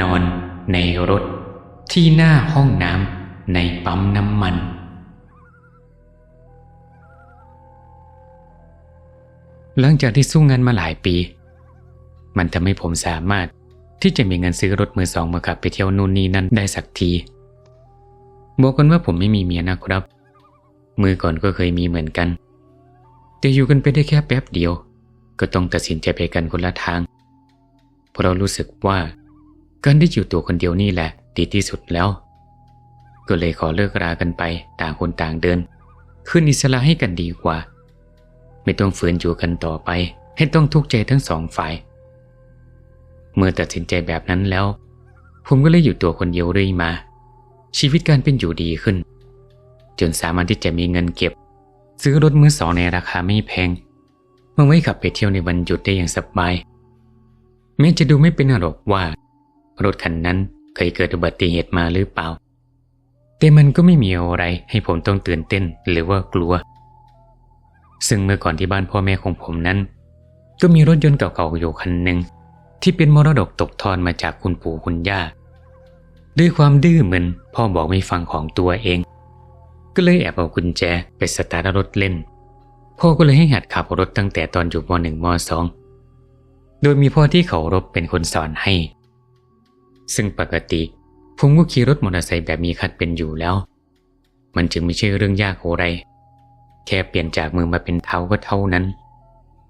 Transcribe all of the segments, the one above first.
นอนในรถ ที่หน้าห้องน้ำในปั๊มน้ำมัน หลังจากที่สู้งานมาหลายปี มันทำให้ผมสามารถที่จะมีเงินซื้อรถมือสองมาขับไปเที่ยวนู่นนี่นั่นได้สักทีบอกกันว่าผมไม่มีเมียนะครับ มือก่อนก็เคยมีเหมือนกัน แต่อยู่กันไปได้แค่แป๊บเดียว ก็ต้องตัดสินใจไปกันคนละทาง เพราะเรารู้สึกว่า การได้อยู่ตัวคนเดียวนี่แหละดีที่สุดแล้ว ก็เลยขอเลิกรากันไปต่างคนต่างเดิน ขึ้นอิสระให้กันดีกว่า ไม่ต้องฝืนอยู่กันต่อไป ให้ต้องทุกข์ใจทั้งสองฝ่าย เมื่อตัดสินใจแบบนั้นแล้ว ผมก็เลยอยู่ตัวคนเดียวเรื่อยมา ชีวิตการเป็นอยู่ดีขึ้น จนสามารถที่จะมีเงินเก็บ ซื้อรถมือสองในราคาไม่แพงมาไว้ขับไปเที่ยวในวันหยุดได้อย่างสบายแม้จะดูไม่เป็นหรอกว่า รถคันนั้นเคยเกิดอุบัติเหตุมาหรือเปล่า แต่มันก็ไม่มีอะไรให้ผมต้องตื่นเต้นหรือว่ากลัว ซึ่งเมื่อก่อนที่บ้านพ่อแม่ของผมนั้น ก็มีรถยนต์เก่าๆอยู่คันหนึ่งที่เป็นมรดกตกทอดมาจากคุณปู่คุณย่า ด้วยความดื้อมึนพ่อบอกไม่ฟังของตัวเอง ก็เลยแอบเอากุญแจไปสตาร์ทรถเล่น พ่อก็เลยให้หัดขับรถตั้งแต่ตอนอยู่ม .1 ม .2 โดยมีพ่อที่เขารบเป็นคนสอนให้ ซึ่งปกติ ผมก็ขี่รถมอเตอร์ไซค์แบบมีคัดเป็นอยู่แล้ว มันจึงไม่ใช่เรื่องยากอะไร แค่เปลี่ยนจากมือมาเป็นเท้าก็เท่านั้น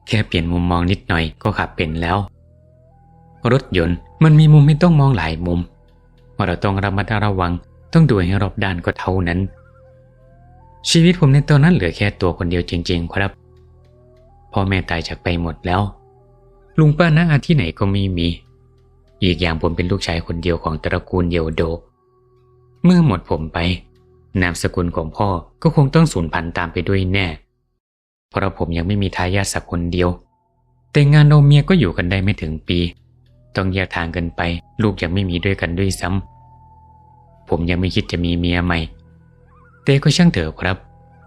แค่เปลี่ยนมุมมองนิดหน่อยก็ขับเป็นแล้ว รถยนต์มันมีมุมไม่ต้องมองหลายมุมเราต้องระมัดระวังต้องดูให้รอบด้านก็เท่านั้น ชีวิตผมในตอนนั้นเหลือแค่ตัวคนเดียวจริง ๆ ครับพ่อแม่ตายจากไปหมดแล้ว ลุงป้าน้าอาที่ไหนก็ไม่มี อีกอย่างผมเป็นลูกชายคนเดียวของตระกูลเยโวโด เมื่อหมดผมไป นามสกุลของพ่อก็คงต้องสูญพันธุ์ตามไปด้วยแน่ เพราะผมยังไม่มีทายาทสักคนเดียว แต่งานโนเมียก็อยู่กันได้ไม่ถึงปี ต้องแยกทางกันไป ลูกยังไม่มีด้วยกันด้วยซ้ำผมยังไม่คิดจะมีเมียใหม่ แต่ก็ช่างเถอะครับ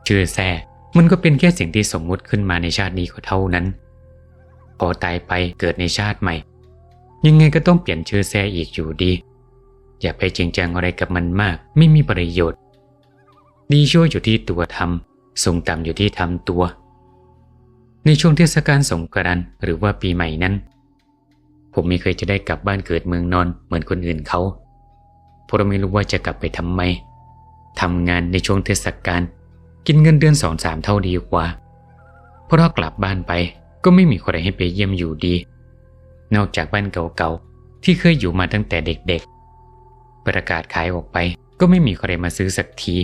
ชื่อแซ่มันก็เป็นแค่สิ่งที่สมมุติขึ้นมาในชาตินี้ก็เท่านั้นพอตายไปเกิดในชาติใหม่ ยังไงก็ต้องเปลี่ยนชื่อแซ่อีกอยู่ดี อย่าไปจริงจังอะไรกับมันมาก ไม่มีประโยชน์ ดีชั่วอยู่ที่ตัวทำส่งต่ำอยู่ที่ทำตัว ในช่วงเทศกาลสงกรานต์หรือว่าปีใหม่นั้น ผมไม่เคยจะได้กลับบ้านเกิดเมืองนอนเหมือนคนอื่นเขาเพราะไม่รู้ว่าจะกลับไปทำไมทำงานในช่วงเทศกาลกินเงินเดือนสองสามเท่าดีกว่า เพราะกลับบ้านไปก็ไม่มีใครให้ไปเยี่ยมอยู่ดี นอกจากบ้านเก่าๆที่เคยอยู่มาตั้งแต่เด็กๆ ประกาศขายออกไปก็ไม่มีใครมาซื้อสักที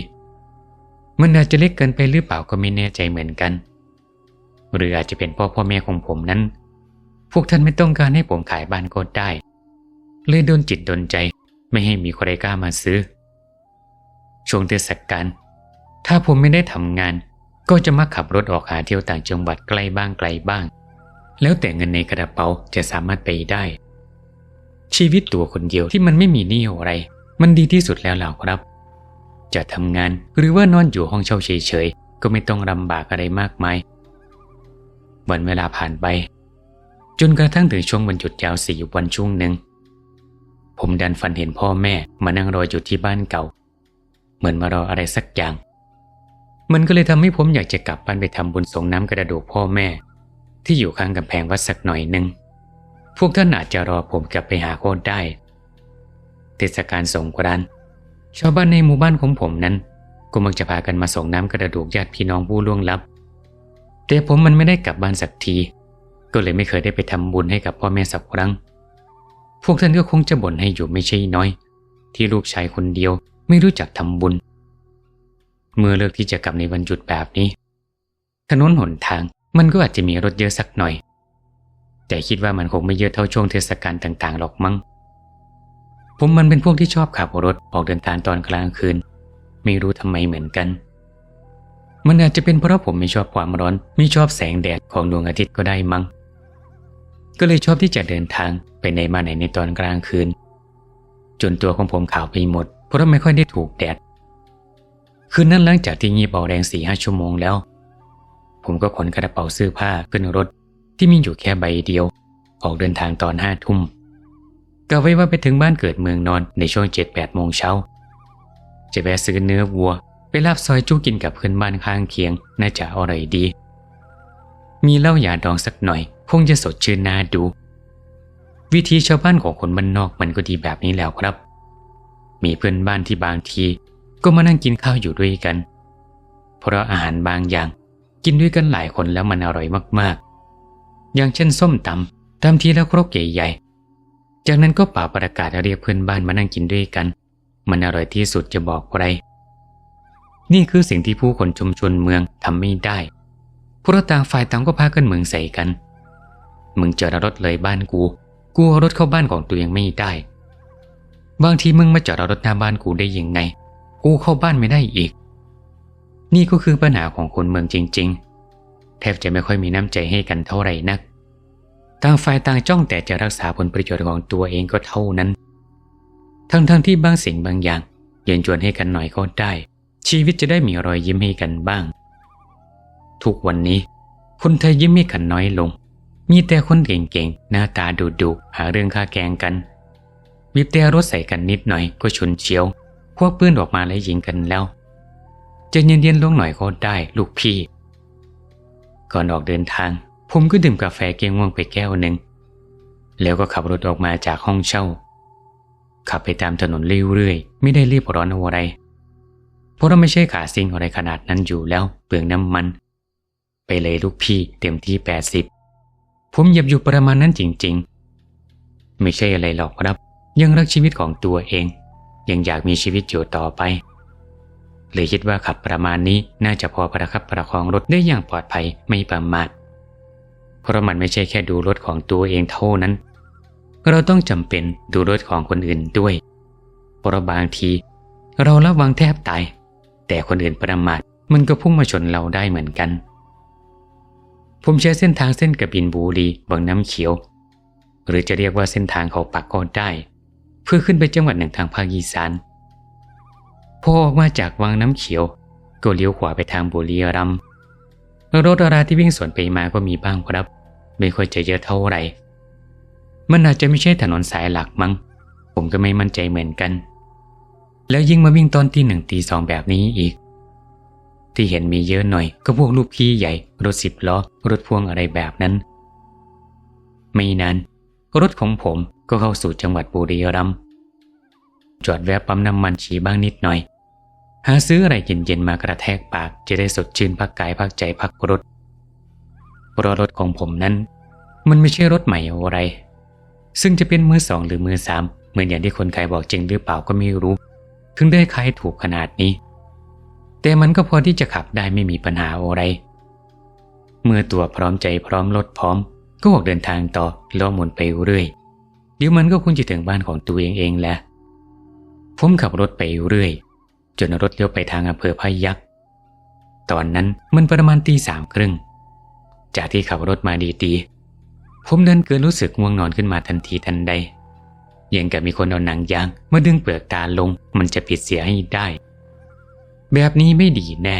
มันอาจจะเล็กเกินไปหรือเปล่าก็ไม่แน่ใจเหมือนกัน หรืออาจจะเป็นพ่อพ่อแม่ของผมนั้น พวกท่านไม่ต้องการให้ผมขายบ้านก็ได้ เลยโดนจิตโดนใจไม่ให้มีใครกล้ามาซื้อ ช่วงเทศกาลถ้าผมไม่ได้ทำงาน ก็จะมาขับรถออกหาเที่ยวต่างจังหวัดใกล้บ้างไกลบ้าง แล้วแต่เงินในกระเป๋าจะสามารถไปได้ ชีวิตตัวคนเดียวที่มันไม่มีหนี้อะไร มันดีที่สุดแล้วล่ะครับ จะทำงานหรือว่านอนอยู่ห้องเช่าเฉยๆ ก็ไม่ต้องลำบากอะไรมากมายวันเวลาผ่านไป จนกระทั่งถึงช่วงวันหยุดยาวสี่วันช่วงหนึ่งผมดันฝันเห็นพ่อแม่มานั่งรออยู่ที่บ้านเก่า เหมือนมารออะไรสักอย่าง มันก็เลยทำให้ผมอยากจะกลับบ้านไปทำบุญส่งน้ำกระดูกพ่อแม่ ที่อยู่ข้างกำแพงวัดสักหน่อยหนึ่ง พวกท่านอาจจะรอผมกลับไปหาโคตรได้ เทศกาลสงกรานต์ชาวบ้านในหมู่บ้านของผมนั้น ก็มักจะพากันมาส่งน้ำกระดูกญาติพี่น้องผู้ล่วงลับ แต่ผมมันไม่ได้กลับบ้านสักที ก็เลยไม่เคยได้ไปทำบุญให้กับพ่อแม่สักครั้ง พวกท่านก็คงจะบ่นให้อยู่ไม่ใช่น้อย ที่ลูกชายคนเดียวไม่รู้จักทำบุญ เมื่อเลือกที่จะกลับในวันหยุดแบบนี้ถนนหนทาง มันก็อาจจะมีรถเยอะสักหน่อย แต่คิดว่ามันคงไม่เยอะเท่าช่วงเทศกาลต่างๆหรอกมั้ง ผมมันเป็นพวกที่ชอบขับรถออกเดินทางตอนกลางคืน ไม่รู้ทำไมเหมือนกัน มันอาจจะเป็นเพราะผมไม่ชอบความร้อน ไม่ชอบแสงแดดของดวงอาทิตย์ก็ได้มั้ง ก็เลยชอบที่จะเดินทางไปไหนมาไหนในตอนกลางคืน จนตัวของผมขาวไปหมด เพราะไม่ค่อยได้ถูกแดด คืนนั้นหลังจากที่งีบเอาแรงสี่ห้าชั่วโมงแล้ว ผมก็ขนกระเป๋าเสื้อผ้าขึ้นรถที่มีอยู่แค่ใบเดียว ออกเดินทางตอนห้าทุ่มกะไว้ว่าไปถึงบ้านเกิดเมืองนอนในช่วง7-8โมงเช้า จะแวะซื้อเนื้อวัว ไปลาบซอยจู้กินกับเพื่อนบ้านข้างเคียง น่าจะอร่อยดี มีเหล้ายาดองสักหน่อย คงจะสดชื่นน่าดู วิธีชาวบ้านของคนบ้านนอกมันก็ดีแบบนี้แล้วครับ มีเพื่อนบ้านที่บางที ก็มานั่งกินข้าวอยู่ด้วยกัน เพราะอาหารบางอย่าง กินด้วยกันหลายคนแล้วมันอร่อยมากๆ อย่างเช่นส้มตำตำทีแล้วครกใหญ่ๆ จากนั้นก็ป่าประกาศเรียกเพื่อนบ้านมานั่งกินด้วยกัน มันอร่อยที่สุดจะบอกใคร นี่คือสิ่งที่ผู้คนชุมชนเมืองทำไม่ได้ เพราะต่างฝ่ายต่างก็พากันเมืองใส่กัน มึงจอดรถเลยบ้านกู กูเอารถเข้าบ้านของตัวเองไม่ได้ บางทีมึงมาจอดรถหน้าบ้านกูได้ยังไง กูเข้าบ้านไม่ได้อีก นี่ก็คือปัญหาของคนเมืองจริง ๆ แทบจะไม่ค่อยมีน้ำใจให้กันเท่าไหร่นัก ต่างฝ่ายต่างจ้องแต่จะรักษาผลประโยชน์ของตัวเองก็เท่านั้น ทั้งๆทที่บางสิ่งบางอย่างเย็นชวนให้กันหน่อยก็ได้ ชีวิตจะได้มีรอยยิ้มให้กันบ้าง ทุกวันนี้คนไทยยิ้มให้กันน้อยลง มีแต่คนเก่งๆ หน้าตาดุๆหาเรื่องค่าแกงกันบีบแต่รถใส่กันนิดหน่อยก็ชนเฉียว พวกปืนออกมาแล้วยิงกันแล้ว จะเย็นๆลงหน่อยก็ได้ลูกพี่ ก่อนออกเดินทาง ผมก็ดื่มกาแฟเกียงม่วงไปแก้วหนึ่ง แล้วก็ขับรถออกมาจากห้องเช่า ขับไปตามถนนเรื่อยๆ ไม่ได้รีบร้อนอะไร เพราะเราไม่ใช่ขาซิงอะไรขนาดนั้นอยู่แล้วเปลืองน้ำมัน ไปเลยลูกพี่เต็มที่80ผมหยียบอยู่ประมาณนั้นจริงๆ ไม่ใช่อะไรหรอกครับ ยังรักชีวิตของตัวเอง ยังอยากมีชีวิตอยู่ต่อไป เลยคิดว่าขับประมาณนี้น่าจะพอประคับประคองรถได้อย่างปลอดภัยไม่ประมาท เพราะมันไม่ใช่แค่ดูรถของตัวเองเท่านั้น เราต้องจำเป็นดูรถของคนอื่นด้วย เพราะบางที เราระวังแทบตาย แต่คนอื่นประมาทมันก็พุ่งมาชนเราได้เหมือนกัน ผมใช้เส้นทางเส้นกระบินบุรีบางน้ำเขียว หรือจะเรียกว่าเส้นทางเขาปักก็ได้ เพื่อขึ้นไปจังหวัดหนึ่งทางภาคอีสาน พอออกมาจากวังน้ำเขียว ก็เลี้ยวขวาไปทางบุรีรัมย์รถราที่วิ่งสวนไปมาก็มีบ้างครับ ไม่ค่อยจะเยอะเท่าไหร่ มันอาจจะไม่ใช่ถนนสายหลักมั้ง ผมก็ไม่มั่นใจเหมือนกัน แล้วยิ่งมาวิ่งตอนตีหนึ่งตีสองแบบนี้อีก ที่เห็นมีเยอะหน่อย ก็พวกลูกพี่ใหญ่ รถสิบล้อ รถพ่วงอะไรแบบนั้น ไม่นานรถของผมก็เข้าสู่จังหวัดบุรีรัมย์ จอดแวะปั๊มน้ำมันฉีบ้างนิดหน่อย หาซื้ออะไรเย็นๆมากระแทกปากจะได้สดชื่นพักกายพักใจพักรถเพราะรถของผมนั้น มันไม่ใช่รถใหม่อะไร ซึ่งจะเป็นมือสองหรือมือสามเหมือนอย่างที่คนขายบอกจริงหรือเปล่าก็ไม่รู้ ถึงได้ขายถูกขนาดนี้ แต่มันก็พอที่จะขับได้ไม่มีปัญหาอะไร เมื่อตัวพร้อมใจพร้อมรถพร้อม ก็ออกเดินทางต่อล้อหมุนไปเรื่อยเดี๋ยวมันก็คงจะถึงบ้านของตัวเองเองแหละ ผมขับรถไปเรื่อย จนรถเลี้ยวไปทางอำเภอพายักตอนนั้นมันประมาณตีสามครึ่ง จากที่ขับรถมาดีๆผมเดินเกินรู้สึกง่วงนอนขึ้นมาทันทีทันใดยังกับมีคนเอาหนังยางมาดึงเปลือกตาลง มันจะปิดเสียให้ได้ แบบนี้ไม่ดีแน่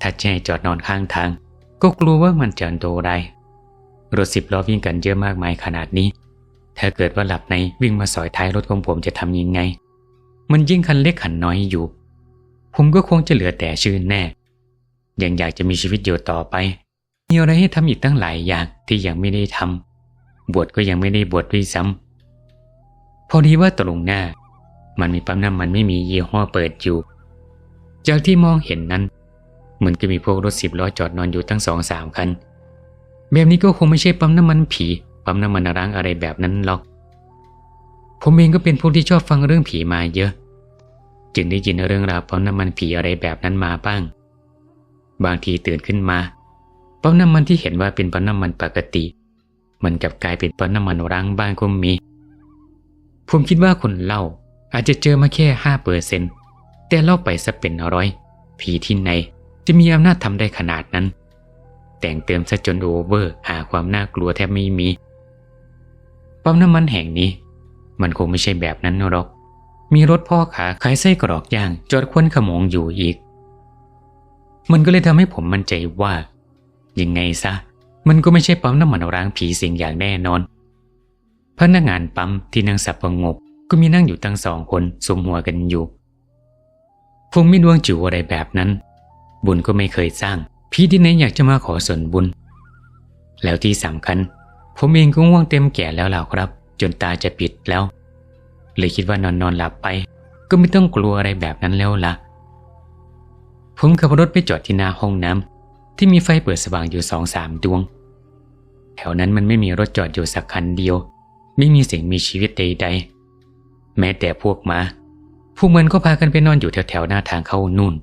ถ้าแช่จอดนอนข้างทาง ก็กลัวว่ามันจะอันตรายรถสิบล้อวิ่งกันเยอะมากมายขนาดนี้ ถ้าเกิดว่าหลับในวิ่งมาสอยท้ายรถของผมจะทำยังไง มันยิ่งคันเล็กคันน้อยอยู่ ผมก็คงจะเหลือแต่ชื่อแน่ ยังอยากจะมีชีวิตอยู่ต่อไป มีอะไรให้ทำอีกตั้งหลายอย่างที่ยังไม่ได้ทำบวชก็ยังไม่ได้บวชด้วยซ้ำพอดีว่าตรงหน้า มันมีปั๊มน้ำมันไม่มียี่ห้อเปิดอยู่ จากที่มองเห็นนั้นเหมือนก็มีพวกรถสิบล้อจอดนอนอยู่ทั้งสองสามคัน แบบนี้ก็คงไม่ใช่ปั๊มน้ำมันผี ปั๊มน้ำมันร้างอะไรแบบนั้นหรอกผมเองก็เป็นพวกที่ชอบฟังเรื่องผีมาเยอะ จึงได้ยินเรื่องราวปั๊มน้ำมันผีอะไรแบบนั้นมาบ้าง บางทีตื่นขึ้นมาปั๊มน้ำมันที่เห็นว่าเป็นปั๊มน้ำมันปกติ มันกลับกลายเป็นปั๊มน้ำมันร้างบ้างก็มี ผมคิดว่าคนเล่าอาจจะเจอมาแค่ห้าเปอร์เซนแต่เล่าไปซะเป็นร้อย ผีที่ไหนจะมีอำนาจทำได้ขนาดนั้น แต่งเติมซะจนโอเวอร์หาความน่ากลัวแทบไม่มีปั๊มน้ำมันแห่งนี้ มันคงไม่ใช่แบบนั้นหรอก มีรถพ่อขาขายไส้กรอกย่าง จอดควนขโมงอยู่อีก มันก็เลยทำให้ผมมั่นใจว่า ยังไงซะ มันก็ไม่ใช่ปั๊มน้ำมันร้างผีสิงอย่างแน่นอนพพนักงานปั๊มที่นั่งสับประงก ก็มีนั่งอยู่ตั้งสองคนสมหัวกันอยู่ผมไม่ดวงจิ๋วอะไรแบบนั้น บุญก็ไม่เคยสร้าง พี่ที่ไหนอยากจะมาขอส่วนบุญ แล้วที่สำคัญ ผมเองก็ง่วงเต็มแก่แล้วล่ะครับ จนตาจะปิดแล้ว เลยคิดว่านอนนอนหลับไป ก็ไม่ต้องกลัวอะไรแบบนั้นแล้วล่ะ ผมขับรถไปจอดที่หน้าห้องน้ำที่มีไฟเปิดสว่างอยู่สองสามดวง แถวนั้นมันไม่มีรถจอดอยู่สักคันเดียว ไม่มีสิ่งมีชีวิตใดๆ แม้แต่พวกมา้าพวกมันก็พากันไปนอนอยู่แถวๆหน้าทางเข้านู่น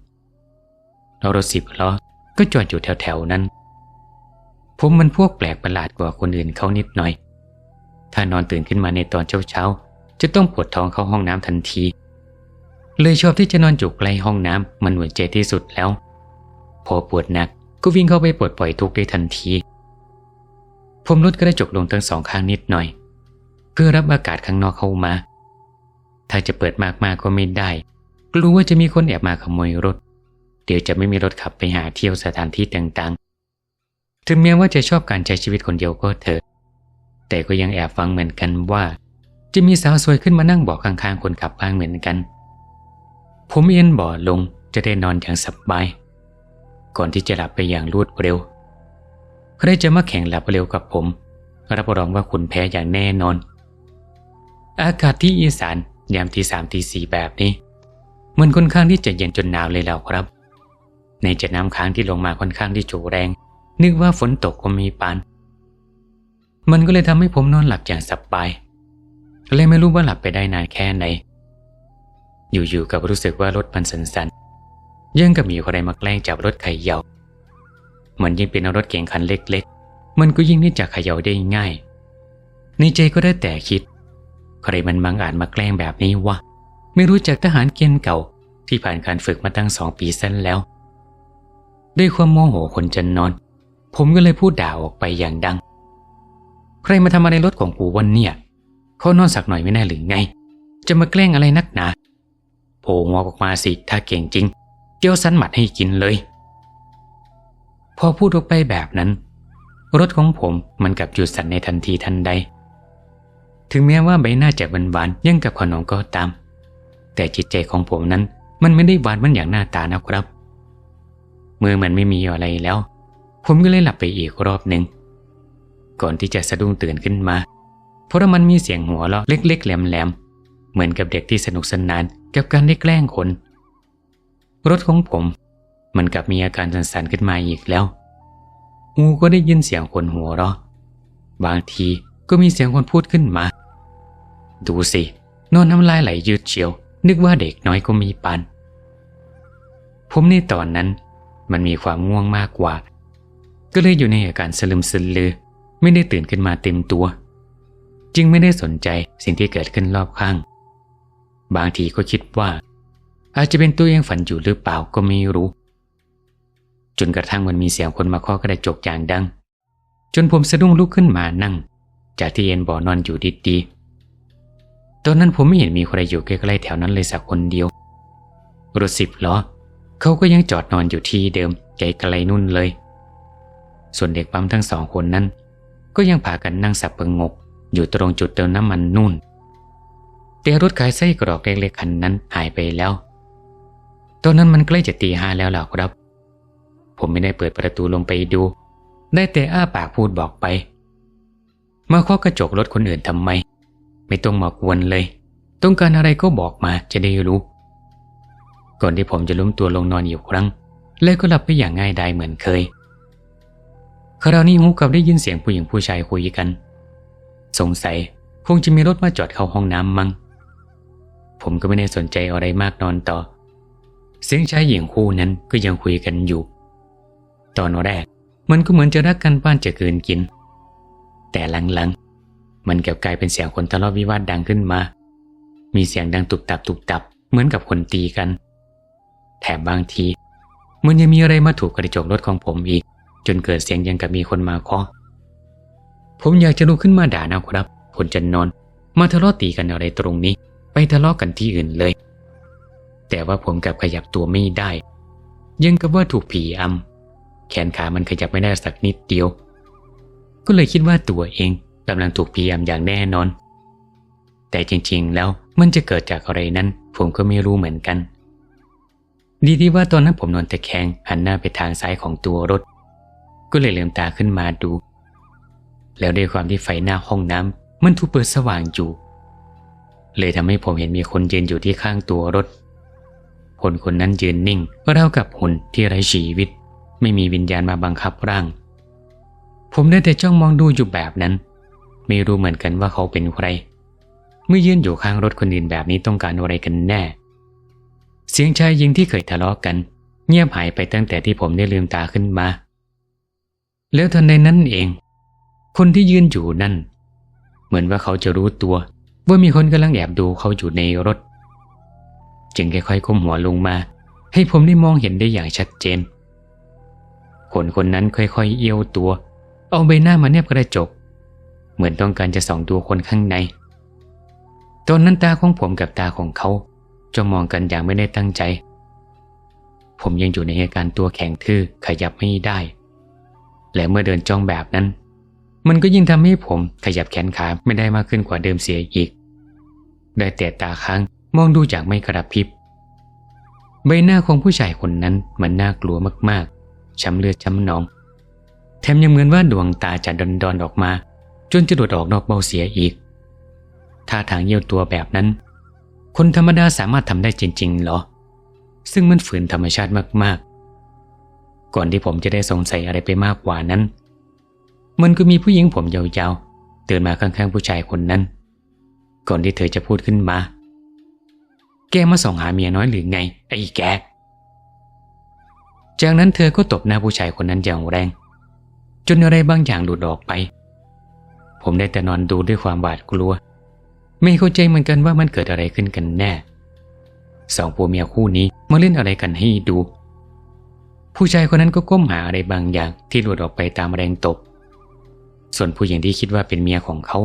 แล้วรถสิบล้อก็จอดอยู่แถวๆนั้น ผมมันพวกแปลกประหลาดกว่าคนอื่นเขานิดหน่อย ถ้านอนตื่นขึ้นมาในตอนเช้าๆ จะต้องปวดท้องเข้าห้องน้ำทันที เลยชอบที่จะนอนจุกใกล้ห้องน้ำมันหัวใจที่สุดแล้ว พอปวดหนักก็วิ่งเข้าไปปลดปล่อยทุกข์ได้ทันที ผมลดกระจกลงทั้งสองข้างนิดหน่อย เพื่อรับอากาศข้างนอกเข้ามา ถ้าจะเปิดมากๆกก็ไม่ได้ กลัวว่าจะมีคนแอบมาขโมยรถ เดี๋ยวจะไม่มีรถขับไปหาเที่ยวสถานที่ต่างๆ ถึงแม้ว่าจะชอบการใช้ชีวิตคนเดียวก็เถอะ แต่ก็ยังแอบฟังเหมือนกันว่า จะมีสาวสวยขึ้นมานั่งเบาะข้างๆคนขับบ้างเหมือนกัน ผมเอ็นเบ่อลงจะได้นอนอย่างสบาย ก่อนที่จะหลับไปอย่างรวดเร็ว ใครจะมาแข่งหลับเร็วกับผม รับรองว่าคุณแพ้อย่างแน่นอน อากาศที่อีสานยามที่สามที่สี่แบบนี้ มันค่อนข้างที่จะเย็นจนหนาวเลยแล้วครับ ในจะน้ำค้างที่ลงมาค่อนข้างที่จูแรง นึกว่าฝนตกก็มีปาน มันก็เลยทำให้ผมนอนหลับอย่างสบาย เลยไม่รู้ว่าหลับไปได้นานแค่ไหน อยู่ๆกับรู้สึกว่ารถมันสันๆยังกับมีอะไรมาแกล้งจับรถไขย่ามันยิ่งเป็นรถเก๋งคันเล็กๆ มันก็ยิ่งที่จะขย่าได้ง่าย ในใจก็ได้แต่คิด ใครมันบังอาจมาแกล้งแบบนี้วะ ไม่รู้จักทหารเกณฑ์เก่า ที่ผ่านการฝึกมาตั้งสองปีสั้นแล้ว ด้วยความโมโหคนจะนอน ผมก็เลยพูดด่าออกไปอย่างดัง ใครมาทำอะไรรถของกูวันเนี่ย เขานอนสักหน่อยไม่แน่หรือไง จะมาแกล้งอะไรนักหนาโผล่หัวออกมาสิถ้าเก่งจริง เกี่ยวสันหมัดให้กินเลย พอพูดออกไปแบบนั้น รถของผมมันกลับหยุดสั่นในทันทีทันใด ถึงแม้ว่าใบหน้าจะหวานๆยังกับขนมก็ตาม แต่จิตใจของผมนั้นมันไม่ได้หวานมันอย่างหน้าตานะครับ มือมันไม่มีอะไรแล้ว ผมก็เลยหลับไปอีกรอบหนึ่งก่อนที่จะสะดุ้งตื่นขึ้นมา เพราะมันมีเสียงหัวเราะเล็กๆแหลมๆ เหมือนกับเด็กที่สนุกสนานกับการได้แกล้งคน รถของผม มันกลับมีอาการสั่นๆขึ้นมาอีกแล้วหูก็ได้ยินเสียงคนหัวเราะ บางทีก็มีเสียงคนพูดขึ้นมา ดูสินอนน้ำลายไหลยืดเชียว นึกว่าเด็กน้อยก็มีปัน ผมในตอนนั้น มันมีความง่วงมากกว่า ก็เลยอยู่ในอาการสลึมสลือ ไม่ได้ตื่นขึ้นมาเต็มตัว จึงไม่ได้สนใจสิ่งที่เกิดขึ้นรอบข้าง บางทีก็คิดว่า อาจจะเป็นตัวเองฝันอยู่หรือเปล่าก็ไม่รู้ จนกระทั่งมันมีเสียงคนมาเคาะกระจกอย่างดัง จนผมสะดุ้งลุกขึ้นมานั่ง จากที่เอ็นบ่อนอนอยู่ดีๆตอนนั้นผมไม่เห็นมีใครอยู่ใกล้ๆแถวนั้นเลยสักคนเดียวรถสิบล้อเขาก็ยังจอดนอนอยู่ที่เดิมไกลๆนุ่นเลย ส่วนเด็กปั๊มทั้งสองคนนั้น ก็ยังพากันนั่งสับประงก อยู่ตรงจุดเติมน้ำมันนุ่น แต่รถขายไส้กรอกเล็กๆคันนั้นหายไปแล้ว ตอนนั้นมันใกล้จะตีห้าแล้วล่ะครับ ผมไม่ได้เปิดประตูลงไปดู ได้แต่อ้าปากพูดบอกไป มาเคาะกระจกรถคนอื่นทำไม ไม่ต้องมากวนเลย ต้องการอะไรก็บอกมาจะได้รู้ ก่อนที่ผมจะล้มตัวลงนอนอีกครั้ง แล้วก็หลับไปอย่างง่ายดายเหมือนเคยคราวนี้หูกับได้ยินเสียงผู้หญิงผู้ชายคุยกัน สงสัยคงจะมีรถมาจอดเข้าห้องน้ำมั้งผมก็ไม่ได้สนใจอะไรมากนอนต่อ เสียงชายหญิงคู่นั้นก็ยังคุยกันอยู่ ตอนแรกมันก็เหมือนจะรักกันบ้านจะเกินกิน แต่หลังๆ มันกลับกลายเป็นเสียงคนทะเลาะวิวาทดังขึ้นมา มีเสียงดังตุบตับตุบตับเหมือนกับคนตีกัน แถมบางที มันยังมีอะไรมาถูกกระจกรถของผมอีก จนเกิดเสียงยังกับมีคนมาเคาะ ผมอยากจะลุกขึ้นมาด่านะครับ คนจะนอน มาทะเลาะตีกันอะไรตรงนี้ ไปทะเลาะกันที่อื่นเลย แต่ว่าผมกลับขยับตัวไม่ได้ ยังกับว่าถูกผีอำแขนขามันขยับไม่ได้สักนิดเดียว ก็เลยคิดว่าตัวเองกำลังถูกผีอำอย่างแน่นอน แต่จริงๆแล้วมันจะเกิดจากอะไรนั้น ผมก็ไม่รู้เหมือนกัน ดีที่ว่าตอนนั้นผมนอนตะแคงหันหน้าไปทางซ้ายของตัวรถ ก็เลยลืมตาขึ้นมาดู แล้วด้วยความที่ไฟหน้าห้องน้ำมันถูกเปิดสว่างอยู่ เลยทำให้ผมเห็นมีคนยืนอยู่ที่ข้างตัวรถคนคนนั้นยืนนิ่งราวกับหุ่นที่ไร้ชีวิต ไม่มีวิญญาณมาบังคับร่าง ผมได้แต่จ้องมองดูอยู่แบบนั้น ไม่รู้เหมือนกันว่าเขาเป็นใคร เมื่อยืนอยู่ข้างรถคนอื่นแบบนี้ต้องการอะไรกันแน่ เสียงชายหญิงที่เคยทะเลาะกัน เงียบหายไปตั้งแต่ที่ผมได้ลืมตาขึ้นมา แล้วทันใดนั้นเอง คนที่ยืนอยู่นั่น เหมือนว่าเขาจะรู้ตัว ว่ามีคนกำลังแอบดูเขาอยู่ในรถ จึงค่อยๆก้มหัวลงมา ให้ผมได้มองเห็นได้อย่างชัดเจน คนคนนั้นค่อยๆเอี้ยวตัว เอาใบหน้ามาแนบกระจก เหมือนต้องการจะส่องดูคนข้างใน ตอนนั้นตาของผมกับตาของเขาจ้องมองกันอย่างไม่ได้ตั้งใจ ผมยังอยู่ในอาการตัวแข็งทื่อขยับไม่ได้ และเมื่อเดินจ้องแบบนั้น มันก็ยิ่งทำให้ผมขยับแขนขาไม่ได้มากขึ้นกว่าเดิมเสียอีก ได้แต่ตาค้างมองดูจากไม่กระพริบ ใบหน้าของผู้ชายคนนั้นมันน่ากลัวมากๆ ช้ำเลือดช้ำหนอง แถมยังเหมือนว่าดวงตาจะดอนดอนๆออกมา จนจะโดดออกนอกเบ้าเสียอีก ท่าทางเยี่ยวตัวแบบนั้น คนธรรมดาสามารถทำได้จริง ๆ เหรอ ซึ่งมันฝืนธรรมชาติมากๆ ก่อนที่ผมจะได้สงสัยอะไรไปมากกว่านั้น มันก็มีผู้หญิงผมยาวๆ เดินมาข้างๆผู้ชายคนนั้น ก่อนที่เธอจะพูดขึ้นมา แกมาส่องหาเมียน้อยหรือไง ไอ้แก จากนั้นเธอก็ตบหน้าผู้ชายคนนั้นอย่างแรง จนอะไรบางอย่างหลุดออกไป ผมได้แต่นอนดูด้วยความบาดกลัว ไม่เข้าใจเหมือนกันว่ามันเกิดอะไรขึ้นกันแน่ สองผัวเมียคู่นี้มาเล่นอะไรกันให้ดู ผู้ชายคนนั้นก็ก้มหาอะไรบางอย่างที่หลุดออกไปตามแรงตบ ส่วนผู้หญิงที่คิดว่าเป็นเมียของเขา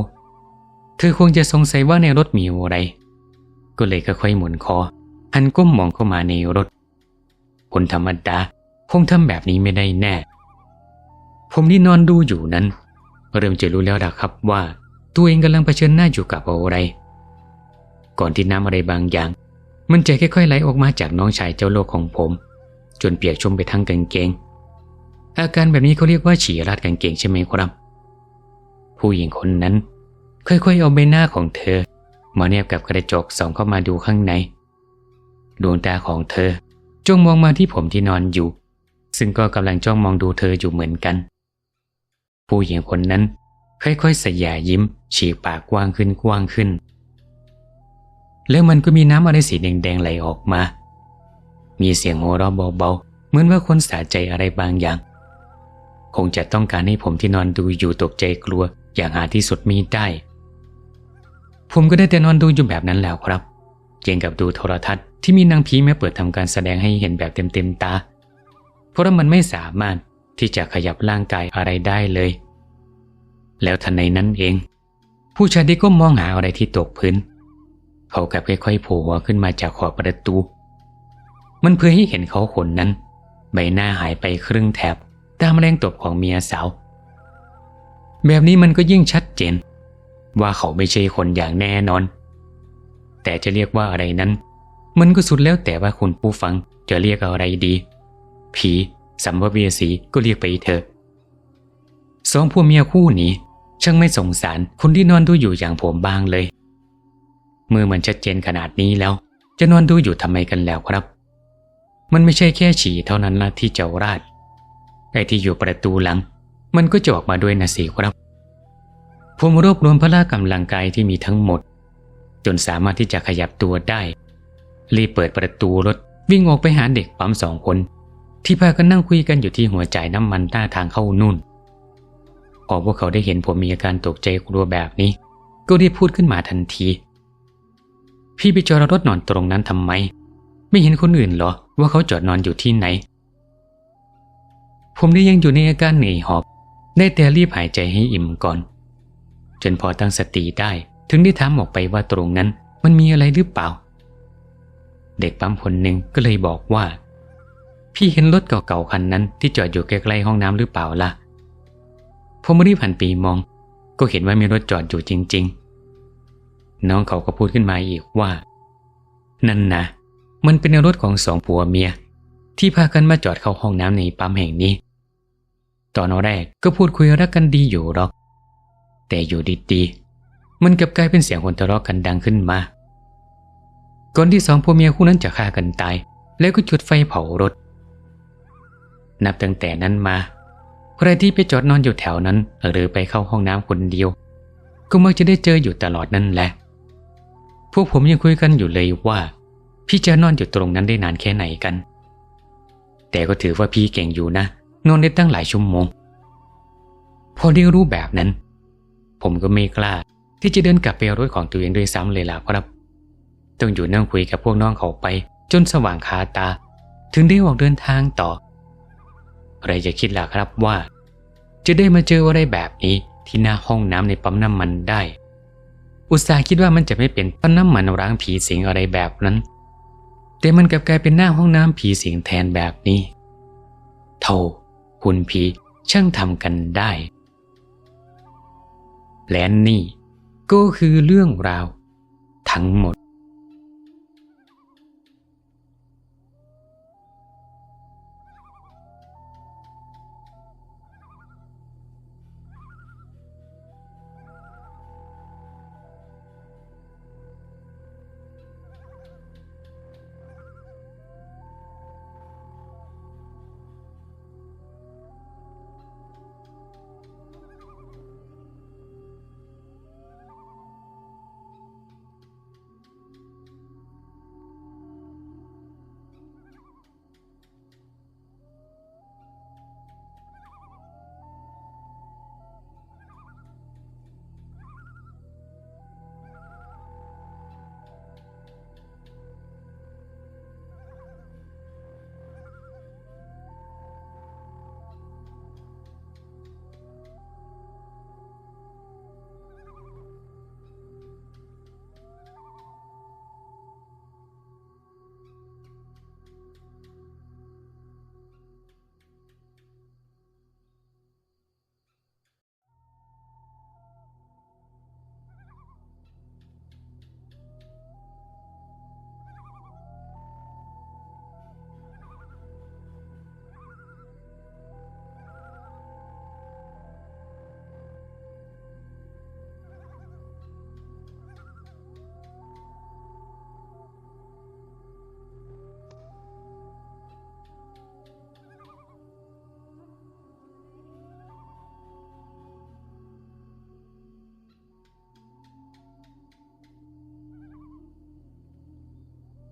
เธอคงจะสงสัยว่าในรถมีอะไร ก็เลยค่อยๆหมุนคอ หันก้มมองเข้ามาในรถ คนธรรมดาคงทำแบบนี้ไม่ได้แน่ ผมที่นอนดูอยู่นั้น เริ่มจะรู้แล้วล่ะครับว่า ตัวเองกำลังเผชิญหน้าอยู่กับอะไร ก่อนที่น้ำอะไรบางอย่าง มันจะค่อยๆไหลออกมาจากน้องชายเจ้าโลกของผม จนเปียกชุ่มไปทั้งกางเกงอาการแบบนี้เขาเรียกว่าฉี่ราดกางเกงใช่ไหมครับ ผู้หญิงคนนั้น ค่อยๆเอาใบหน้าของเธอ มาเนียบกับกระจกส่องเข้ามาดูข้างใน ดวงตาของเธอจ้องมองมาที่ผมที่นอนอยู่ ซึ่งก็กำลังจ้องมองดูเธออยู่เหมือนกัน ผู้หญิงคนนั้น ค่อยๆสยายยิ้ม ฉีกปากกว้างขึ้นกว้างขึ้น แล้วมันก็มีน้ำอะไรสีแดงๆไหลออกมา มีเสียงโหเราะเบาๆ เหมือนว่าคนสาใจอะไรบางอย่าง คงจะต้องการให้ผมที่นอนดูอยู่ตกใจกลัว อย่างหาที่สุดมีได้ ผมก็ได้แต่นอนดูอยู่แบบนั้นแล้วครับเกี่ยงกับดูโทรทัศน์ที่มีนางผีแม่เปิดทำการแสดงให้เห็นแบบเต็มๆตา เพราะมันไม่สามารถที่จะขยับร่างกายอะไรได้เลย แล้วทันในนั้นเอง ผู้ชายที่ก็มองหาอะไรที่ตกพื้น เขากับค่อยๆโผล่หัวขึ้นมาจากขอบประตู มันเพื่อให้เห็นเขาคนนั้น ใบหน้าหายไปครึ่งแถบ ตามแรงตบของเมียสาว แบบนี้มันก็ยิ่งชัดเจน ว่าเขาไม่ใช่คนอย่างแน่นอน แต่จะเรียกว่าอะไรนั้น มันก็สุดแล้วแต่ว่าคุณผู้ฟังจะเรียกอะไรดี ผีสัมภเวสีก็เรียกไปเถอะสองผัวเมียคู่นี้ ช่างไม่สงสารคนที่นอนดูอยู่อย่างผมบ้างเลย เมื่อมันชัดเจนขนาดนี้แล้ว จะนอนดูอยู่ทำไมกันแล้วครับ มันไม่ใช่แค่ฉี่เท่านั้นละที่เจะราดไอ้ที่อยู่ประตูหลัง มันก็จะออกมาด้วยนะสิครับ ผมรวบรวมพละกำลังกายที่มีทั้งหมด จนสามารถที่จะขยับตัวได้ รีบเปิดประตูรถวิ่งออกไปหาเด็กปั๊มสองคน ที่พากันนั่งคุยกันอยู่ที่หัวจ่ายน้ำมันหน้าทางเข้านู่น พอพวกเขาได้เห็นผมมีอาการตกใจกลัวแบบนี้ ก็รีบพูดขึ้นมาทันที พี่ไปจอดรถนอนตรงนั้นทำไม ไม่เห็นคนอื่นเหรอ ว่าเขาจอดนอนอยู่ที่ไหน ผมได้ยังอยู่ในอาการเหนื่อยหอบ ได้แต่รีบหายใจให้อิ่มก่อน จนพอตั้งสติได้ถึงได้ถามออกไปว่าตรงนั้นมันมีอะไรหรือเปล่า เด็กปั๊มคนหนึ่งก็เลยบอกว่า พี่เห็นรถเก่าๆคันนั้นที่จอดอยู่ใกล้ๆห้องน้ำหรือเปล่าล่ะผมรีบหันปีมอง ก็เห็นว่ามีรถจอดอยู่จริง ๆ น้องเขาก็พูดขึ้นมาอีกว่า นั่นนะมันเป็นรถของสองผัวเมีย ที่พากันมาจอดเข้าห้องน้ำในปั๊มแห่งนี้ ตอนแรกก็พูดคุยรักกันดีอยู่หรอก แต่อยู่ดีๆมันกลับกลายเป็นเสียงคนทะเลาะกันดังขึ้นมา ก่อนที่สองผัวเมียคู่นั้นจะฆ่ากันตาย แล้วก็จุดไฟเผารถ นับตั้งแต่นั้นมาใครที่ไปจอดนอนอยู่แถวนั้น หรือไปเข้าห้องน้ำคนเดียว ก็มักจะได้เจออยู่ตลอดนั่นแหละ พวกผมยังคุยกันอยู่เลยว่า พี่จะนอนอยู่ตรงนั้นได้นานแค่ไหนกัน แต่ก็ถือว่าพี่เก่งอยู่นะ นอนได้ตั้งหลายชั่วโมง พอได้รู้แบบนั้น ผมก็ไม่กล้า ที่จะเดินกลับไปเอารถของตัวเองด้วยซ้ำเลยล่ะครับ ต้องอยู่นั่งคุยกับพวกน้องเขาไป จนสว่างคาตา ถึงได้ออกเดินทางต่อใครจะคิดล่ะครับว่า จะได้มาเจออะไรแบบนี้ที่หน้าห้องน้ำในปั๊มน้ำมันได้ อุตส่าห์คิดว่ามันจะไม่เป็นปั๊มน้ำมันร้างผีสิงอะไรแบบนั้น แต่มันกลับกลายเป็นหน้าห้องน้ำผีสิงแทนแบบนี้โธ่ คุณผีช่างทำกันได้และนี่ก็คือเรื่องราวทั้งหมด